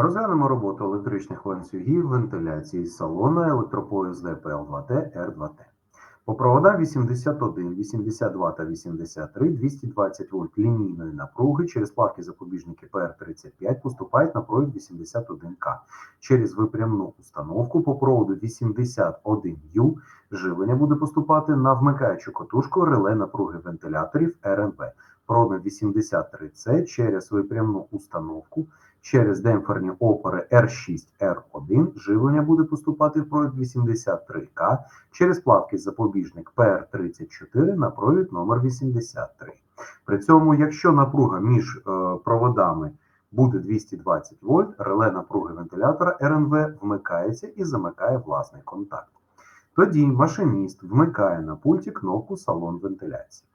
Розглянемо роботу електричних ланцюгів вентиляції з салона електропоїзд ДПЛ-2Т Р2Т. По проводам 81, 82 та 83 220 вольт лінійної напруги через плавки запобіжники ПР35 поступають на провід 81К. Через випрямну установку по проводу 81Ю живлення буде поступати на вмикаючу котушку реле напруги вентиляторів РНВ. 83С через випрямну установку Через демпферні опори R6, R1 живлення буде поступати в провід 83К через плавки запобіжник PR34 на провід номер 83. При цьому, якщо напруга між е, проводами буде 220 вольт, реле напруги вентилятора РНВ вмикається і замикає власний контакт. Тоді машиніст вмикає на пульті кнопку салон вентиляції.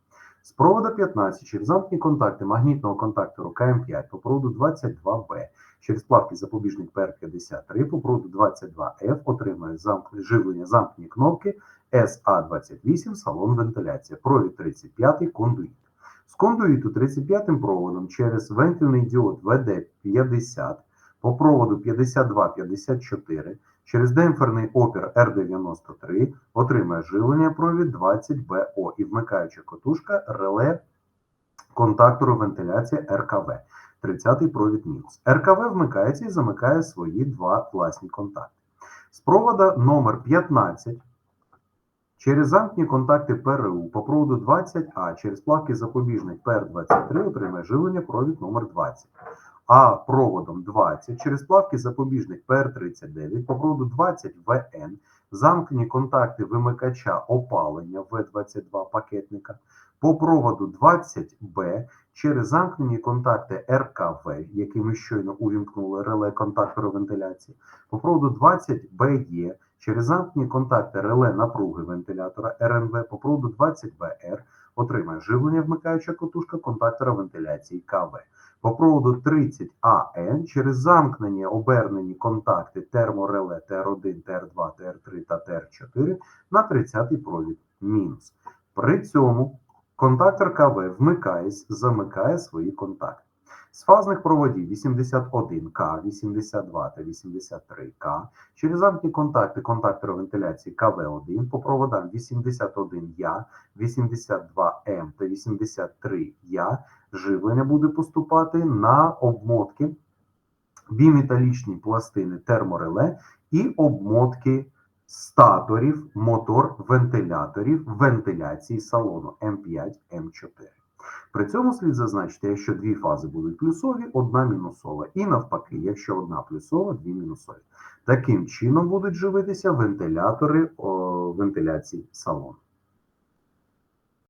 З провода 15 через замкні контакти магнітного контактору КМ5 по проводу 22Б через плавки запобіжник ПР53 по проводу 22F отримує замк... живлення замкні кнопки SA28 салон вентиляція, провід 35 кондуїт. З кондуїту 35 проводом через вентильний діод ВД50 по проводу 52-54 через демпферний опір R93 отримає живлення провід 20БО і вмикаюча котушка реле контактору вентиляції РКВ. 30-й провід мінус. РКВ вмикається і замикає свої два власні контакти. З провода номер 15 через замкні контакти ПРУ по проводу 20А через плавки запобіжник ПР23 отримає живлення провід номер 20 а проводом 20 через плавки запобіжник ПР39 по проводу 20 ВН, замкнені контакти вимикача опалення В22 пакетника, по проводу 20Б через замкнені контакти РКВ, які щойно увімкнули реле контактору вентиляції, по проводу 20БЕ через замкнені контакти реле напруги вентилятора РНВ, по проводу 20БР отримає живлення вмикаюча котушка контактора вентиляції КВ. По проводу 30 АН через замкнені обернені контакти термореле ТР1, ТР2, ТР3 та ТР4 на 30-й провід мінус. При цьому контактор КВ вмикаєсь, замикає свої контакти. З фазних проводів 81К, 82 та 83К через замкні контакти контактора вентиляції КВ1 по проводам 81Я, 82М та 83Я живлення буде поступати на обмотки біметалічні пластини термореле і обмотки статорів, мотор вентиляторів вентиляції салону М5, М4. При цьому слід зазначити, якщо дві фази будуть плюсові, одна мінусова. І навпаки, якщо одна плюсова, дві мінусові. Таким чином будуть живитися вентилятори о, вентиляції салону.